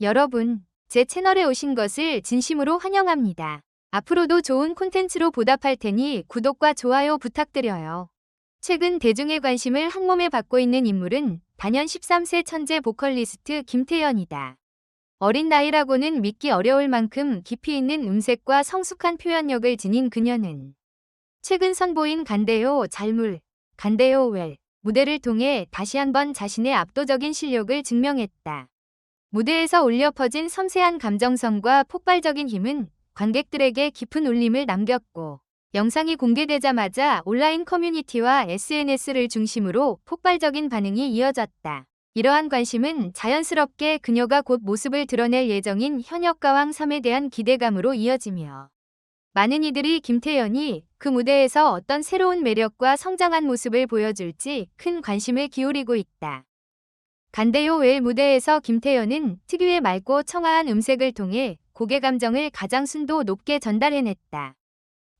여러분, 제 채널에 오신 것을 진심으로 환영합니다. 앞으로도 좋은 콘텐츠로 보답할 테니 구독과 좋아요 부탁드려요. 최근 대중의 관심을 한몸에 받고 있는 인물은 단연 13세 천재 보컬리스트 김태연이다. 어린 나이라고는 믿기 어려울 만큼 깊이 있는 음색과 성숙한 표현력을 지닌 그녀는 최근 선보인 간대요 잘물, 간대요 웰 무대를 통해 다시 한번 자신의 압도적인 실력을 증명했다. 무대에서 울려 퍼진 섬세한 감정선과 폭발적인 힘은 관객들에게 깊은 울림을 남겼고 영상이 공개되자마자 온라인 커뮤니티와 SNS를 중심으로 폭발적인 반응이 이어졌다. 이러한 관심은 자연스럽게 그녀가 곧 모습을 드러낼 예정인 현역가왕 3에 대한 기대감으로 이어지며 많은 이들이 김태연이 그 무대에서 어떤 새로운 매력과 성장한 모습을 보여줄지 큰 관심을 기울이고 있다. 간대요 외 무대에서 김태연은 특유의 맑고 청아한 음색을 통해 곡의 감정을 가장 순도 높게 전달해냈다.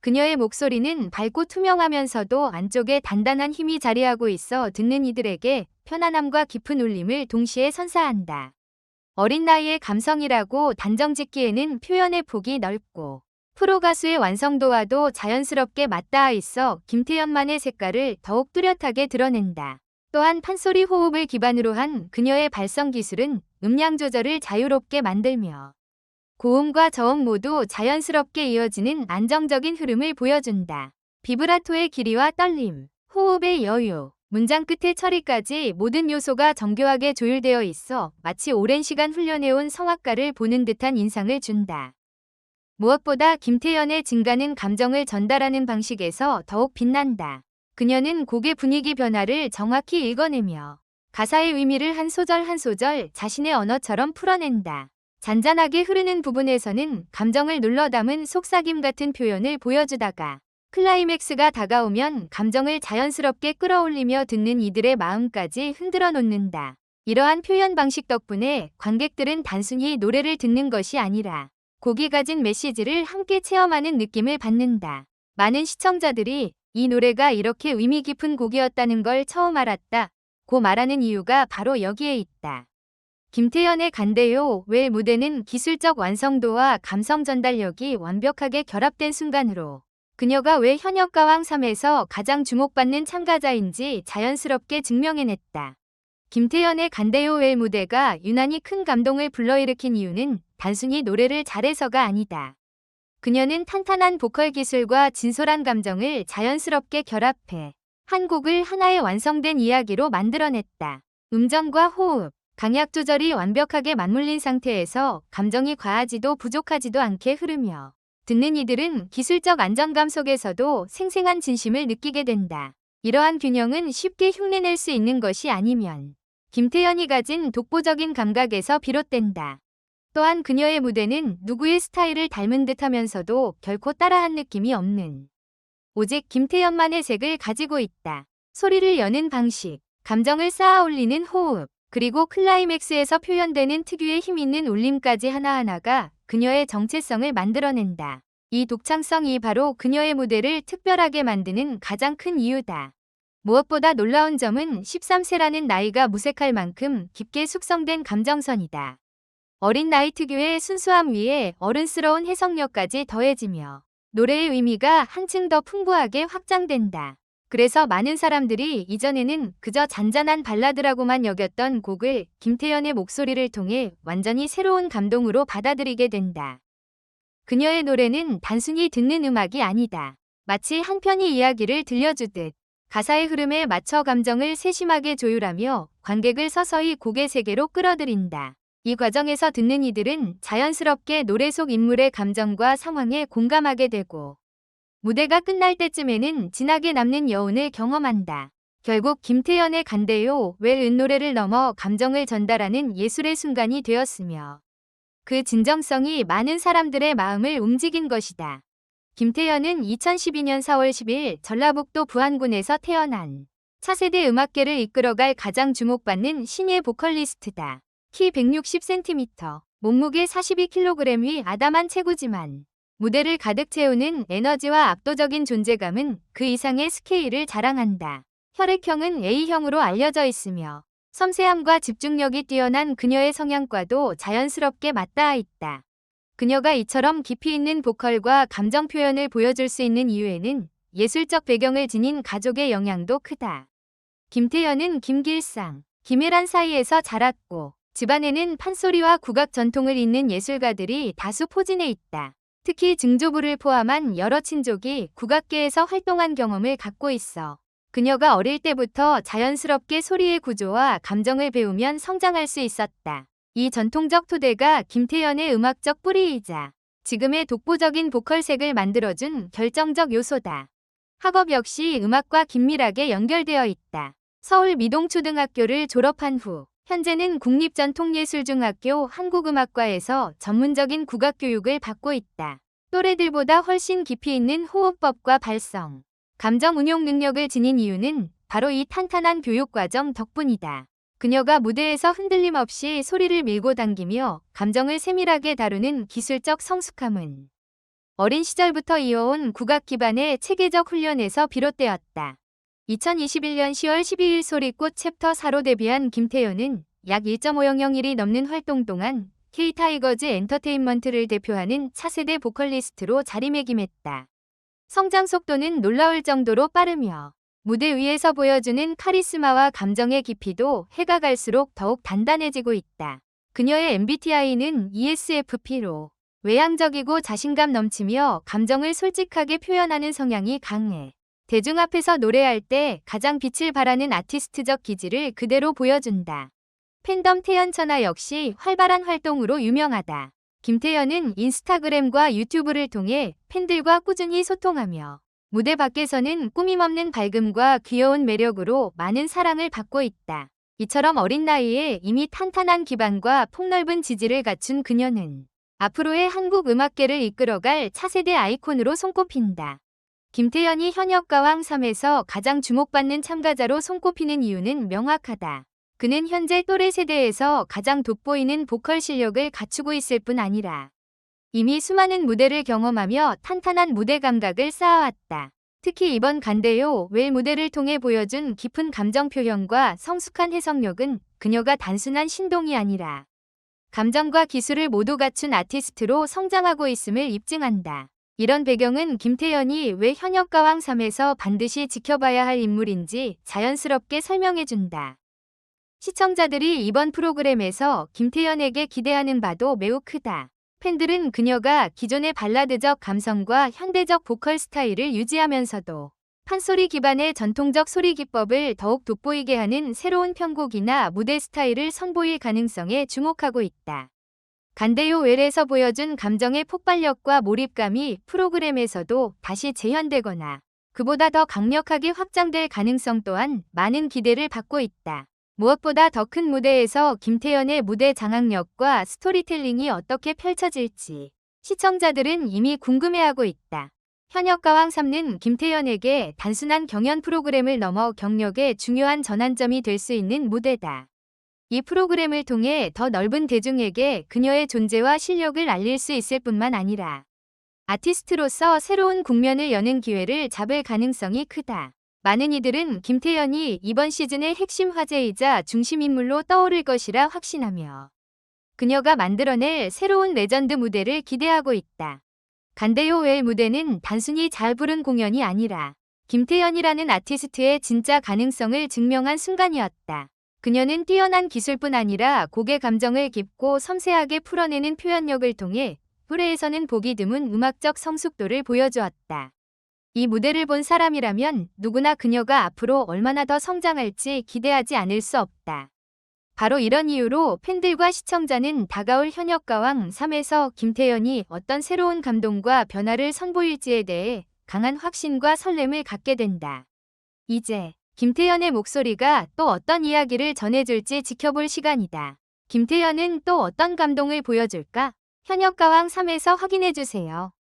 그녀의 목소리는 밝고 투명하면서도 안쪽에 단단한 힘이 자리하고 있어 듣는 이들에게 편안함과 깊은 울림을 동시에 선사한다. 어린 나이의 감성이라고 단정 짓기에는 표현의 폭이 넓고 프로 가수의 완성도와도 자연스럽게 맞닿아 있어 김태연만의 색깔을 더욱 뚜렷하게 드러낸다. 또한 판소리 호흡을 기반으로 한 그녀의 발성 기술은 음량 조절을 자유롭게 만들며 고음과 저음 모두 자연스럽게 이어지는 안정적인 흐름을 보여준다. 비브라토의 길이와 떨림, 호흡의 여유, 문장 끝의 처리까지 모든 요소가 정교하게 조율되어 있어 마치 오랜 시간 훈련해온 성악가를 보는 듯한 인상을 준다. 무엇보다 김태연의 증가는 감정을 전달하는 방식에서 더욱 빛난다. 그녀는 곡의 분위기 변화를 정확히 읽어내며 가사의 의미를 한 소절 한 소절 자신의 언어처럼 풀어낸다. 잔잔하게 흐르는 부분에서는 감정을 눌러 담은 속삭임 같은 표현을 보여주다가 클라이맥스가 다가오면 감정을 자연스럽게 끌어올리며 듣는 이들의 마음까지 흔들어 놓는다. 이러한 표현 방식 덕분에 관객들은 단순히 노래를 듣는 것이 아니라 곡이 가진 메시지를 함께 체험하는 느낌을 받는다. 많은 시청자들이 이 노래가 이렇게 의미 깊은 곡이었다는 걸 처음 알았다. 고 말하는 이유가 바로 여기에 있다. 김태연의 간대요 왜 무대는 기술적 완성도와 감성 전달력이 완벽하게 결합된 순간으로 그녀가 왜 현역 가왕 3에서 가장 주목받는 참가자인지 자연스럽게 증명해냈다. 김태연의 간대요 왜 무대가 유난히 큰 감동을 불러일으킨 이유는 단순히 노래를 잘해서가 아니다. 그녀는 탄탄한 보컬 기술과 진솔한 감정을 자연스럽게 결합해 한 곡을 하나의 완성된 이야기로 만들어냈다. 음정과 호흡, 강약 조절이 완벽하게 맞물린 상태에서 감정이 과하지도 부족하지도 않게 흐르며 듣는 이들은 기술적 안정감 속에서도 생생한 진심을 느끼게 된다. 이러한 균형은 쉽게 흉내낼 수 있는 것이 아니면 김태연이 가진 독보적인 감각에서 비롯된다. 또한 그녀의 무대는 누구의 스타일을 닮은 듯 하면서도 결코 따라한 느낌이 없는 오직 김태연만의 색을 가지고 있다. 소리를 여는 방식, 감정을 쌓아 올리는 호흡, 그리고 클라이맥스에서 표현되는 특유의 힘있는 울림까지 하나하나가 그녀의 정체성을 만들어낸다. 이 독창성이 바로 그녀의 무대를 특별하게 만드는 가장 큰 이유다. 무엇보다 놀라운 점은 13세라는 나이가 무색할 만큼 깊게 숙성된 감정선이다. 어린 나이 특유의 순수함 위에 어른스러운 해석력까지 더해지며 노래의 의미가 한층 더 풍부하게 확장된다. 그래서 많은 사람들이 이전에는 그저 잔잔한 발라드라고만 여겼던 곡을 김태연의 목소리를 통해 완전히 새로운 감동으로 받아들이게 된다. 그녀의 노래는 단순히 듣는 음악이 아니다. 마치 한 편의 이야기를 들려주듯 가사의 흐름에 맞춰 감정을 세심하게 조율하며 관객을 서서히 곡의 세계로 끌어들인다. 이 과정에서 듣는 이들은 자연스럽게 노래 속 인물의 감정과 상황에 공감하게 되고 무대가 끝날 때쯤에는 진하게 남는 여운을 경험한다. 결국 김태연의 간대요 왜 은노래를 넘어 감정을 전달하는 예술의 순간이 되었으며 그 진정성이 많은 사람들의 마음을 움직인 것이다. 김태연은 2012년 4월 10일 전라북도 부안군에서 태어난 차세대 음악계를 이끌어갈 가장 주목받는 신예 보컬리스트다. 키 160cm, 몸무게 42kg의 아담한 체구지만 무대를 가득 채우는 에너지와 압도적인 존재감은 그 이상의 스케일을 자랑한다. 혈액형은 A형으로 알려져 있으며 섬세함과 집중력이 뛰어난 그녀의 성향과도 자연스럽게 맞닿아 있다. 그녀가 이처럼 깊이 있는 보컬과 감정 표현을 보여줄 수 있는 이유에는 예술적 배경을 지닌 가족의 영향도 크다. 김태현은 김길상, 김혜란 사이에서 자랐고 집안에는 판소리와 국악 전통을 잇는 예술가들이 다수 포진해 있다. 특히 증조부를 포함한 여러 친족이 국악계에서 활동한 경험을 갖고 있어 그녀가 어릴 때부터 자연스럽게 소리의 구조와 감정을 배우면 성장할 수 있었다. 이 전통적 토대가 김태연의 음악적 뿌리이자 지금의 독보적인 보컬색을 만들어준 결정적 요소다. 학업 역시 음악과 긴밀하게 연결되어 있다. 서울 미동초등학교를 졸업한 후 현재는 국립전통예술중학교 한국음악과에서 전문적인 국악교육을 받고 있다. 또래들보다 훨씬 깊이 있는 호흡법과 발성, 감정 운용 능력을 지닌 이유는 바로 이 탄탄한 교육과정 덕분이다. 그녀가 무대에서 흔들림 없이 소리를 밀고 당기며 감정을 세밀하게 다루는 기술적 성숙함은 어린 시절부터 이어온 국악 기반의 체계적 훈련에서 비롯되었다. 2021년 10월 12일 소리꽃 챕터 4로 데뷔한 김태현은 약 1.500일이 넘는 활동 동안 K-타이거즈 엔터테인먼트를 대표하는 차세대 보컬리스트로 자리매김했다. 성장 속도는 놀라울 정도로 빠르며 무대 위에서 보여주는 카리스마와 감정의 깊이도 해가 갈수록 더욱 단단해지고 있다. 그녀의 MBTI는 ESFP로 외향적이고 자신감 넘치며 감정을 솔직하게 표현하는 성향이 강해. 대중 앞에서 노래할 때 가장 빛을 발하는 아티스트적 기질을 그대로 보여준다. 팬덤 태연천하 역시 활발한 활동으로 유명하다. 김태연은 인스타그램과 유튜브를 통해 팬들과 꾸준히 소통하며 무대 밖에서는 꾸밈없는 밝음과 귀여운 매력으로 많은 사랑을 받고 있다. 이처럼 어린 나이에 이미 탄탄한 기반과 폭넓은 지지를 갖춘 그녀는 앞으로의 한국 음악계를 이끌어갈 차세대 아이콘으로 손꼽힌다. 김태연이 현역 가왕 3에서 가장 주목받는 참가자로 손꼽히는 이유는 명확하다. 그는 현재 또래 세대에서 가장 돋보이는 보컬 실력을 갖추고 있을 뿐 아니라 이미 수많은 무대를 경험하며 탄탄한 무대 감각을 쌓아왔다. 특히 이번 간대요 웰 무대를 통해 보여준 깊은 감정 표현과 성숙한 해석력은 그녀가 단순한 신동이 아니라 감정과 기술을 모두 갖춘 아티스트로 성장하고 있음을 입증한다. 이런 배경은 김태연이 왜 현역 가왕 3에서 반드시 지켜봐야 할 인물인지 자연스럽게 설명해준다. 시청자들이 이번 프로그램에서 김태연에게 기대하는 바도 매우 크다. 팬들은 그녀가 기존의 발라드적 감성과 현대적 보컬 스타일을 유지하면서도 판소리 기반의 전통적 소리 기법을 더욱 돋보이게 하는 새로운 편곡이나 무대 스타일을 선보일 가능성에 주목하고 있다. 간대요 웰에서 보여준 감정의 폭발력과 몰입감이 프로그램에서도 다시 재현되거나 그보다 더 강력하게 확장될 가능성 또한 많은 기대를 받고 있다. 무엇보다 더 큰 무대에서 김태연의 무대 장악력과 스토리텔링이 어떻게 펼쳐질지 시청자들은 이미 궁금해하고 있다. 현역 가왕 3는 김태연에게 단순한 경연 프로그램을 넘어 경력의 중요한 전환점이 될 수 있는 무대다. 이 프로그램을 통해 더 넓은 대중에게 그녀의 존재와 실력을 알릴 수 있을 뿐만 아니라 아티스트로서 새로운 국면을 여는 기회를 잡을 가능성이 크다. 많은 이들은 김태연이 이번 시즌의 핵심 화제이자 중심인물로 떠오를 것이라 확신하며 그녀가 만들어낼 새로운 레전드 무대를 기대하고 있다. 간대요 웰 무대는 단순히 잘 부른 공연이 아니라 김태연이라는 아티스트의 진짜 가능성을 증명한 순간이었다. 그녀는 뛰어난 기술뿐 아니라 곡의 감정을 깊고 섬세하게 풀어내는 표현력을 통해 무대에서는 보기 드문 음악적 성숙도를 보여주었다. 이 무대를 본 사람이라면 누구나 그녀가 앞으로 얼마나 더 성장할지 기대하지 않을 수 없다. 바로 이런 이유로 팬들과 시청자는 다가올 현역 가왕 3에서 김태연이 어떤 새로운 감동과 변화를 선보일지에 대해 강한 확신과 설렘을 갖게 된다. 이제 김태연의 목소리가 또 어떤 이야기를 전해줄지 지켜볼 시간이다. 김태연은 또 어떤 감동을 보여줄까? 현역 가왕 3에서 확인해주세요.